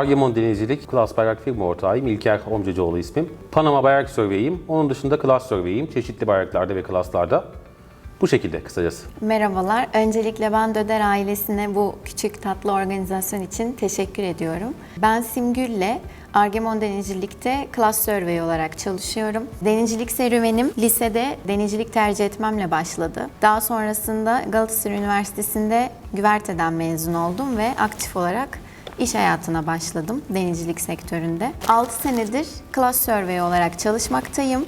Argemon Denizcilik, Klas Bayrak firma ortağıyım. İlker Omcacıoğlu ismim. Panama Bayrak Survey'im. Onun dışında Klas Survey'im. Çeşitli bayraklarda ve klaslarda. Bu şekilde kısacası. Merhabalar. Öncelikle ben Döder ailesine bu küçük tatlı organizasyon için teşekkür ediyorum. Ben Simgül'le Argemon Denizcilik'te Class Survey olarak çalışıyorum. Denizcilik serüvenim lisede denizcilik tercih etmemle başladı. Daha sonrasında Galatasaray Üniversitesi'nde güverteden mezun oldum ve aktif olarak iş hayatına başladım denizcilik sektöründe. 6 senedir Class Survey olarak çalışmaktayım.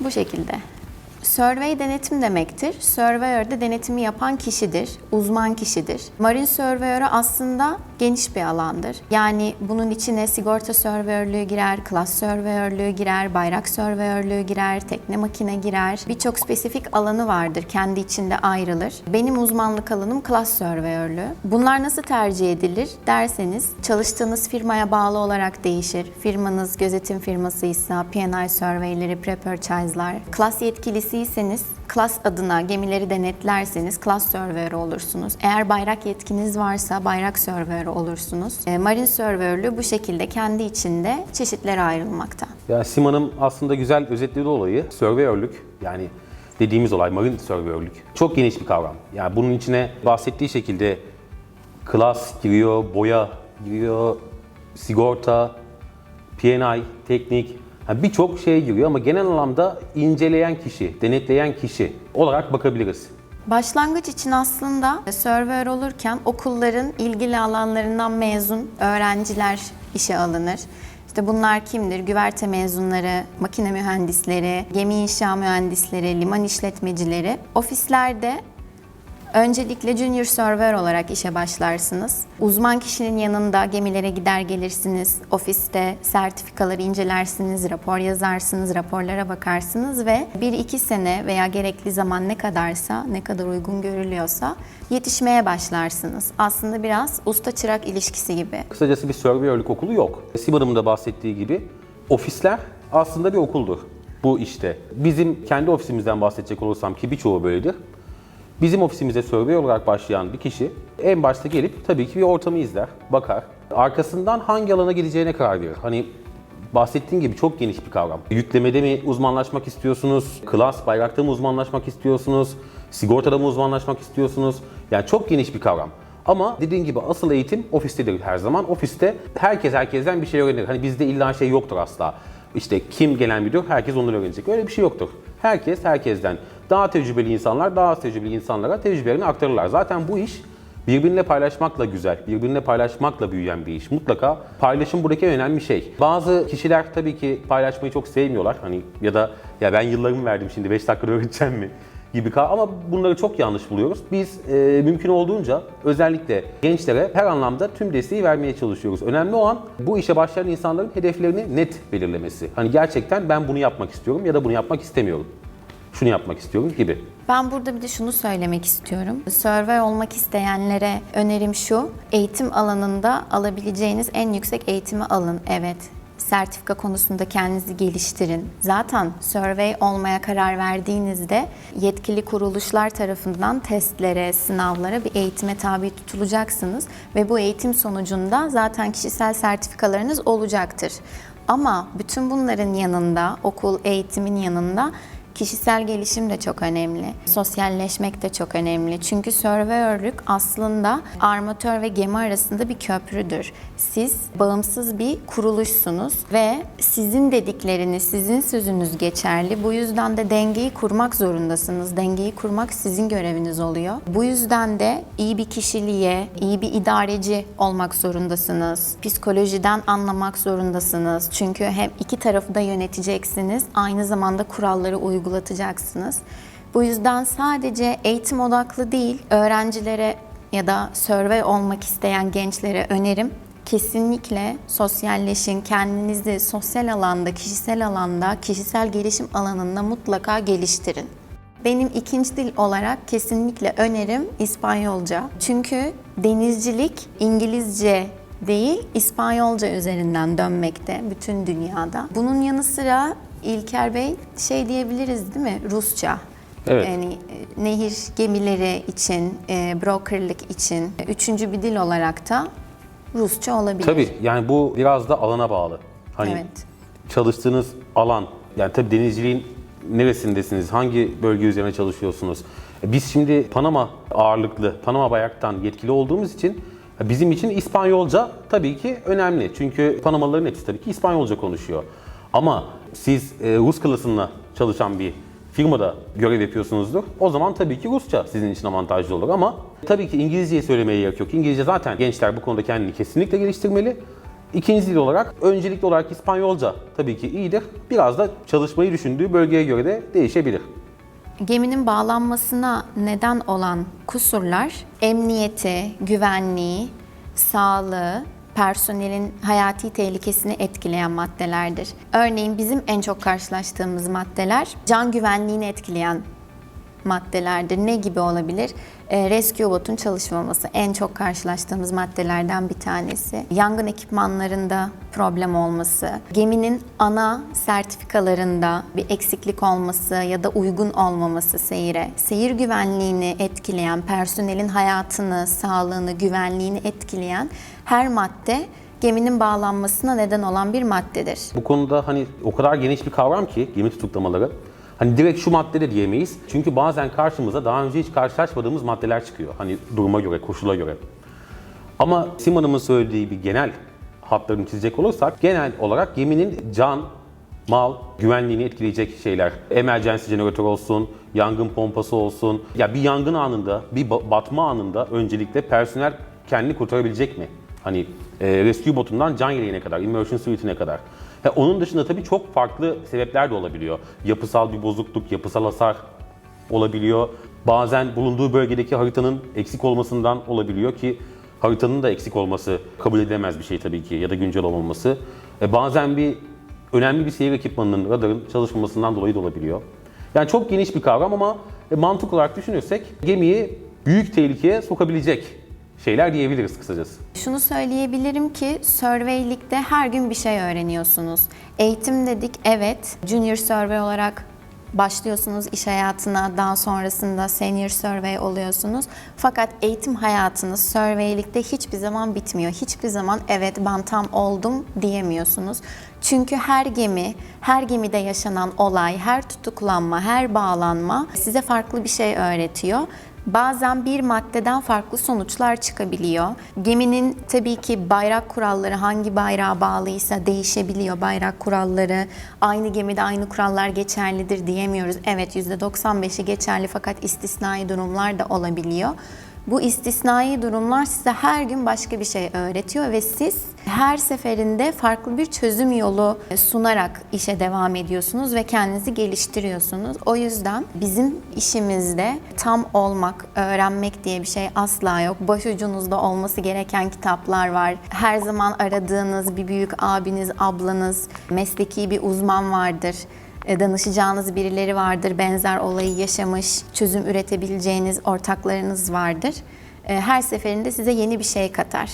Bu şekilde. Survey denetim demektir. Surveyor da denetimi yapan kişidir, uzman kişidir. Marine Surveyor aslında geniş bir alandır. Yani bunun içine sigorta surveyörlüğü girer, klas surveyörlüğü girer, bayrak surveyörlüğü girer, tekne makine girer. Birçok spesifik alanı vardır, kendi içinde ayrılır. Benim uzmanlık alanım klas surveyörlüğü. Bunlar nasıl tercih edilir derseniz çalıştığınız firmaya bağlı olarak değişir. Firmanız gözetim firmasıysa P&I surveyleri, pre-purchase'lar, klas yetkilisiyseniz klas adına gemileri denetlerseniz klas surveyor olursunuz. Eğer bayrak yetkiniz varsa bayrak surveyor olursunuz. E, Marine surveyörlüğü bu şekilde kendi içinde çeşitlere ayrılmakta. Yani Sima'nın aslında güzel özetlediği olayı surveyörlük yani dediğimiz olay marine surveyörlük. Çok geniş bir kavram. Yani bunun içine bahsettiği şekilde klas giriyor, boya giriyor, sigorta, P&I, teknik, yani birçok şey giriyor ama genel anlamda inceleyen kişi, denetleyen kişi olarak bakabiliriz. Başlangıç için aslında server olurken okulların ilgili alanlarından mezun öğrenciler işe alınır. İşte bunlar kimdir? Güverte mezunları, makine mühendisleri, gemi inşa mühendisleri, liman işletmecileri. Ofislerde Öncelikle junior server olarak işe başlarsınız. Uzman kişinin yanında gemilere gider gelirsiniz. Ofiste sertifikaları incelersiniz, rapor yazarsınız, raporlara bakarsınız ve 1-2 sene veya gerekli zaman ne kadarsa, ne kadar uygun görülüyorsa yetişmeye başlarsınız. Aslında biraz usta çırak ilişkisi gibi. Kısacası bir surveyörlük okulu yok. Siman'ın da bahsettiği gibi ofisler aslında bir okuldur bu işte. Bizim kendi ofisimizden bahsedecek olursam ki birçoğu böyledir. Bizim ofisimize survey olarak başlayan bir kişi en başta gelip tabii ki bir ortamı izler, bakar. Arkasından hangi alana gideceğine karar verir. Hani bahsettiğim gibi çok geniş bir kavram. Yüklemede mi uzmanlaşmak istiyorsunuz? Klas, bayrakta mı uzmanlaşmak istiyorsunuz? Sigortada mı uzmanlaşmak istiyorsunuz? Yani çok geniş bir kavram. Ama dediğim gibi asıl eğitim ofistedir her zaman. Ofiste herkes herkesten bir şey öğrenir. Hani bizde illa şey yoktur asla. İşte kim gelen müdür herkes ondan öğrenecek. Öyle bir şey yoktur. Herkes herkesten. Daha tecrübeli insanlar daha az tecrübeli insanlara tecrübelerini aktarırlar. Zaten bu iş birbirine paylaşmakla güzel, birbirine paylaşmakla büyüyen bir iş. Mutlaka paylaşım buradaki önemli şey. Bazı kişiler tabii ki paylaşmayı çok sevmiyorlar. Hani ya da ya ben yıllarımı verdim şimdi 5 dakikada öğreteceğim mi? gibi ama bunları çok yanlış buluyoruz. Biz e, mümkün olduğunca özellikle gençlere her anlamda tüm desteği vermeye çalışıyoruz. Önemli olan bu işe başlayan insanların hedeflerini net belirlemesi. Hani gerçekten ben bunu yapmak istiyorum ya da bunu yapmak istemiyorum. Şunu yapmak istiyorum gibi. Ben burada bir de şunu söylemek istiyorum. Survey olmak isteyenlere önerim şu. Eğitim alanında alabileceğiniz en yüksek eğitimi alın. Evet. Sertifika konusunda kendinizi geliştirin. Zaten survey olmaya karar verdiğinizde yetkili kuruluşlar tarafından testlere, sınavlara bir eğitime tabi tutulacaksınız ve bu eğitim sonucunda zaten kişisel sertifikalarınız olacaktır. Ama bütün bunların yanında, okul eğitimin yanında Kişisel gelişim de çok önemli. Sosyalleşmek de çok önemli. Çünkü surveyörlük aslında armatör ve gemi arasında bir köprüdür. Siz bağımsız bir kuruluşsunuz ve sizin dedikleriniz, sizin sözünüz geçerli. Bu yüzden de dengeyi kurmak zorundasınız. Dengeyi kurmak sizin göreviniz oluyor. Bu yüzden de iyi bir kişiliğe, iyi bir idareci olmak zorundasınız. Psikolojiden anlamak zorundasınız. Çünkü hem iki tarafı da yöneteceksiniz. Aynı zamanda kuralları uygulatacaksınız. Bu yüzden sadece eğitim odaklı değil, öğrencilere ya da survey olmak isteyen gençlere önerim kesinlikle sosyalleşin, kendinizi sosyal alanda, kişisel alanda, kişisel gelişim alanında mutlaka geliştirin. Benim ikinci dil olarak kesinlikle önerim İspanyolca. Çünkü denizcilik İngilizce değil, İspanyolca üzerinden dönmekte bütün dünyada. Bunun yanı sıra İlker Bey şey diyebiliriz değil mi? Rusça. Evet. Yani e, nehir gemileri için, e, brokerlık için. Üçüncü bir dil olarak da Rusça olabilir. Tabii yani bu biraz da alana bağlı. Hani Evet. çalıştığınız alan, yani tabii denizciliğin neresindesiniz, hangi bölge üzerine çalışıyorsunuz? E, Biz şimdi Panama ağırlıklı, Panama bayraktan yetkili olduğumuz için e, bizim için İspanyolca tabii ki önemli. Çünkü Panamalıların hepsi tabii ki İspanyolca konuşuyor. Ama siz e, Rus klasınla çalışan bir firmada görev yapıyorsunuzdur. O zaman tabii ki Rusça sizin için avantajlı olur ama tabii ki İngilizceyi söylemeye gerek yok. İngilizce zaten gençler bu konuda kendini kesinlikle geliştirmeli. İkinci dil olarak, öncelikli olarak İspanyolca tabii ki iyidir. Biraz da çalışmayı düşündüğü bölgeye göre de değişebilir. Geminin bağlanmasına neden olan kusurlar emniyeti, güvenliği, sağlığı, personelin hayati tehlikesini etkileyen maddelerdir. Örneğin bizim en çok karşılaştığımız maddeler can güvenliğini etkileyen maddelerdir. Ne gibi olabilir? E, rescue botun çalışmaması en çok karşılaştığımız maddelerden bir tanesi. Yangın ekipmanlarında problem olması, geminin ana sertifikalarında bir eksiklik olması ya da uygun olmaması seyire, seyir güvenliğini etkileyen, personelin hayatını, sağlığını, güvenliğini etkileyen her madde geminin bağlanmasına neden olan bir maddedir. Bu konuda hani o kadar geniş bir kavram ki gemi tutuklamaları. Hani direkt şu madde de diyemeyiz. Çünkü bazen karşımıza daha önce hiç karşılaşmadığımız maddeler çıkıyor. Hani duruma göre, koşula göre. Ama Sim Hanım'ın söylediği bir genel hatlarını çizecek olursak genel olarak geminin can, mal, güvenliğini etkileyecek şeyler. Emergency jeneratör olsun, yangın pompası olsun. Ya bir yangın anında, bir ba- batma anında öncelikle personel kendini kurtarabilecek mi? Hani e, rescue botundan can yeleğine kadar, immersion suite'ine kadar. Ha, onun dışında tabii çok farklı sebepler de olabiliyor. Yapısal bir bozukluk, yapısal hasar olabiliyor. Bazen bulunduğu bölgedeki haritanın eksik olmasından olabiliyor ki haritanın da eksik olması kabul edilemez bir şey tabii ki ya da güncel olmaması. E, bazen bir önemli bir seyir ekipmanının, radarın çalışmamasından dolayı da olabiliyor. Yani çok geniş bir kavram ama e, mantık olarak düşünürsek gemiyi büyük tehlikeye sokabilecek şeyler diyebiliriz kısacası. Şunu söyleyebilirim ki surveylikte her gün bir şey öğreniyorsunuz. Eğitim dedik evet junior survey olarak başlıyorsunuz iş hayatına daha sonrasında senior survey oluyorsunuz. Fakat eğitim hayatınız surveylikte hiçbir zaman bitmiyor. Hiçbir zaman evet ben tam oldum diyemiyorsunuz. Çünkü her gemi, her gemide yaşanan olay, her tutuklanma, her bağlanma size farklı bir şey öğretiyor. Bazen bir maddeden farklı sonuçlar çıkabiliyor. Geminin tabii ki bayrak kuralları hangi bayrağa bağlıysa değişebiliyor bayrak kuralları. Aynı gemide aynı kurallar geçerlidir diyemiyoruz. Evet %95'i geçerli fakat istisnai durumlar da olabiliyor. Bu istisnai durumlar size her gün başka bir şey öğretiyor ve siz her seferinde farklı bir çözüm yolu sunarak işe devam ediyorsunuz ve kendinizi geliştiriyorsunuz. O yüzden bizim işimizde tam olmak, öğrenmek diye bir şey asla yok. Başucunuzda olması gereken kitaplar var. Her zaman aradığınız bir büyük abiniz, ablanız, mesleki bir uzman vardır danışacağınız birileri vardır, benzer olayı yaşamış, çözüm üretebileceğiniz ortaklarınız vardır. E, Her seferinde size yeni bir şey katar.